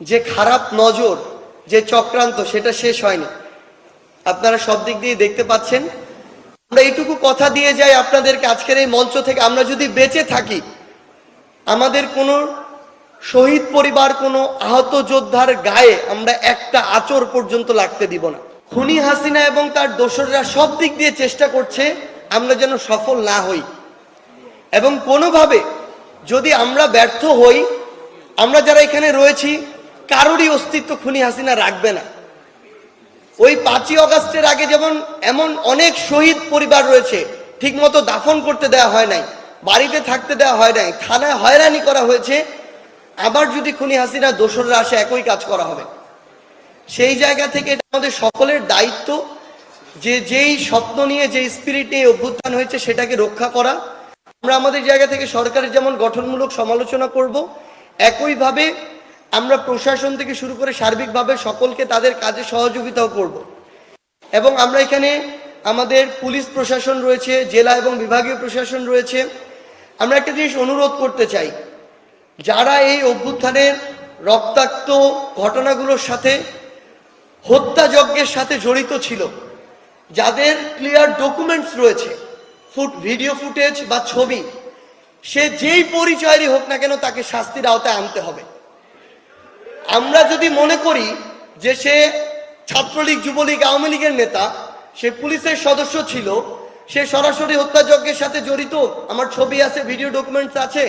যে খারাপ নজর, যে চক্রান্ত, সেটা শেষ হয়নি। আপনারা সব দিক দিয়ে দেখতে পাচ্ছেন। আমরা এইটুকু কথা দিয়ে যাই আপনাদেরকে আজকের এই মঞ্চ থেকে। আমরা যদি বেঁচে থাকি, আমাদের কোনো শহীদ পরিবার, কোনো আহত যোদ্ধার গায়ে আমরা একটা আচর পর্যন্ত লাগতে দিব না। খুনি হাসিনা এবং তার দোসররা সব দিক দিয়ে চেষ্টা করছে আমরা যেন সফল না হই। এবং কোনোভাবে যদি আমরা ব্যর্থ হই, আমরা যারা এখানে রয়েছি কারোরই অস্তিত্ব খুনি হাসিনা রাখবে না। ওই পাঁচই অগাস্টের আগে যেমন, এমন অনেক শহীদ পরিবার রয়েছে, ঠিকমতো দাফন করতে দেওয়া হয় নাই, বাড়িতে থাকতে দেওয়া হয় নাই, থানায় হয়রানি করা হয়েছে। আবার যদি খুনি হাসিনা দোসররা আসে, একই কাজ করা হবে। সেই জায়গা থেকে এটা আমাদের সকলের দায়িত্ব যে যেই স্বপ্ন নিয়ে যে স্পিরিট নিয়ে অভ্যুত্থান হয়েছে, সেটাকে রক্ষা করা। আমরা আমাদের জায়গা থেকে সরকারের যেমন গঠনমূলক সমালোচনা করব, একইভাবে আমরা প্রশাসন থেকে শুরু করে সার্বিকভাবে সকলকে তাদের কাজে সহযোগিতাও করব। এবং আমরা এখানে আমাদের পুলিশ প্রশাসন রয়েছে, জেলা এবং বিভাগীয় প্রশাসন রয়েছে। আমরা একটা জিনিস অনুরোধ করতে চাই, যারা এই অভ্যুত্থানের রক্তাক্ত ঘটনাগুলোর সাথে, হত্যাযজ্ঞের সাথে জড়িত ছিল, যাদের ক্লিয়ার ডকুমেন্টস রয়েছে, ফুট ভিডিও ফুটেজ বা ছবি, সে যেই পরিচয়েরই হোক না কেন তাকে শাস্তির আওতায় আনতে হবে। আমরা যদি মনে করি যে সে ছাত্রলীগ, যুবলীগ, আওয়ামী লীগের নেতা, সে পুলিশের সদস্য ছিল, সে সরাসরি হত্যাযজ্ঞের সাথে জড়িত, আমার ছবি আছে, ভিডিও ডকুমেন্টস আছে,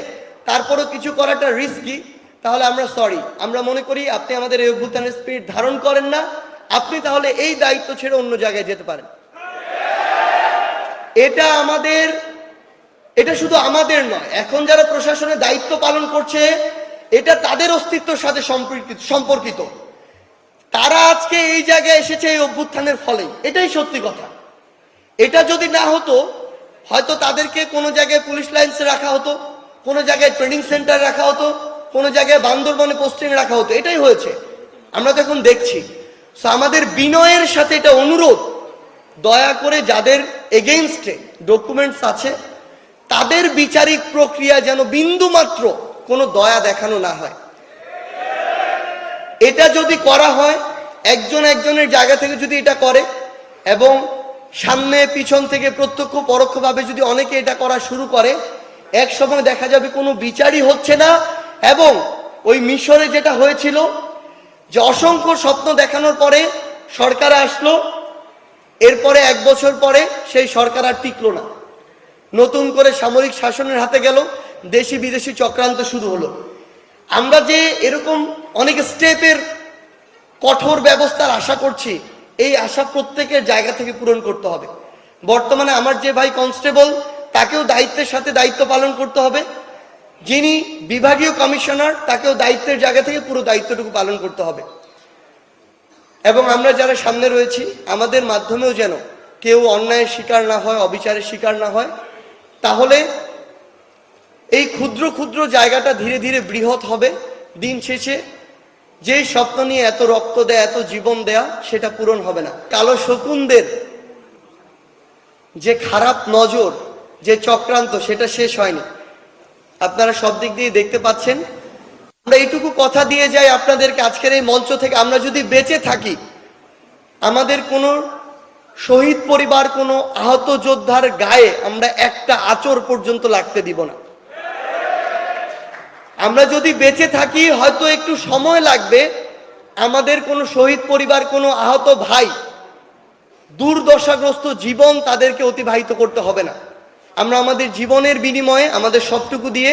তারপরও কিছু করাটা রিস্কি তাহলে আমরা সরি আমরা মনে করি আপনি আমাদের এই অভ্যুত্থানের স্পিড ধারণ করেন না, আপনি তাহলে এই দায়িত্ব ছেড়ে অন্য জায়গায় যেতে পারেন। এটা আমাদের, এটা শুধু আমাদের নয়, এখন যারা প্রশাসনের দায়িত্ব পালন করছে এটা তাদের অস্তিত্বের সাথে সম্পর্কিত সম্পর্কিত। তারা আজকে এই জায়গায় এসেছে এই অভ্যুত্থানের ফলে। এটাই সত্যি কথা। এটা যদি না হতো, হয়তো তাদেরকে কোনো জায়গায় পুলিশ লাইন্সে রাখা হতো, কোনো জায়গায় ট্রেনিং সেন্টার রাখা হতো, কোনো জায়গায় বান্দরবনে পোস্টিং রাখা হতো। এটাই হয়েছে। আমরা তো এখন দেখছি। সো আমাদের বিনয়ের সাথে এটা অনুরোধ। দয়া করে যাদের এগেইনস্টে ডকুমেন্টস আছে, তাদের বিচারিক প্রক্রিয়া যেন বিন্দু মাত্র কোনো দয়া দেখানো না হয়। এটা যদি করা হয়, একজন একজনের জায়গা থেকে যদি এটা করে এবং সামনে পিছন থেকে প্রত্যক্ষ পরোক্ষভাবে যদি অনেকে এটা করা শুরু করে, এক সময় দেখা যাবে কোনো বিচারই হচ্ছে না এবং ওই মিশরে যেটা হয়েছিল, যে অসংখ্য স্বপ্ন দেখানোর পরে সরকার আসলো, এরপরে এক বছর পরে সেই সরকার আর টিকলো না। নতুন করে সামরিক শাসনের হাতে গেল দেশি বিদেশি চক্রান্ত শুরু হলো। আমরা যে এরকম অনেক স্টেপের কঠোর ব্যবস্থার আশা করছি, এই আশা প্রত্যেকের জায়গা থেকে পূরণ করতে হবে। বর্তমানে আমার যে ভাই কনস্টেবল, তাকেও দায়িত্বের সাথে দায়িত্ব পালন করতে হবে। যিনি বিভাগীয় কমিশনার, তাকেও দায়িত্বের জায়গা থেকে পুরো দায়িত্বটুকু পালন করতে হবে। এবং আমরা যারা সামনে রয়েছি, আমাদের মাধ্যমেও যেন কেউ অন্যায়ের শিকার না হয়, অবিচারের শিকার না হয়, তাহলে এই ক্ষুদ্র ক্ষুদ্র জায়গাটা ধীরে ধীরে বৃহৎ হবে। দিন শেষে যেই স্বপ্ন নিয়ে এত রক্ত দেয়া, এত জীবন দেয়া, সেটা পূরণ হবে না। কালো শকুনদের যে খারাপ নজর, যে চক্রান্ত, সেটা শেষ হয়নি। আপনারা সব দিক দিয়ে দেখতে পাচ্ছেন। আমরা এইটুকু কথা দিয়ে যাই আপনাদেরকে আজকের এই মঞ্চ থেকে। আমরা যদি বেঁচে থাকি, আমাদের কোনো শহীদ পরিবার, কোনো আহত যোদ্ধার গায়ে আমরা একটা আচর পর্যন্ত লাগতে দিব না। আমরা যদি বেঁচে থাকি, হয়তো একটু সময় লাগবে। আমাদের কোনো শহীদ পরিবার, কোনো আহত ভাই দুর্দশাগ্রস্ত জীবন তাদেরকে অতিবাহিত করতে হবে না। আমরা আমাদের জীবনের বিনিময়ে আমাদের সবটুকু দিয়ে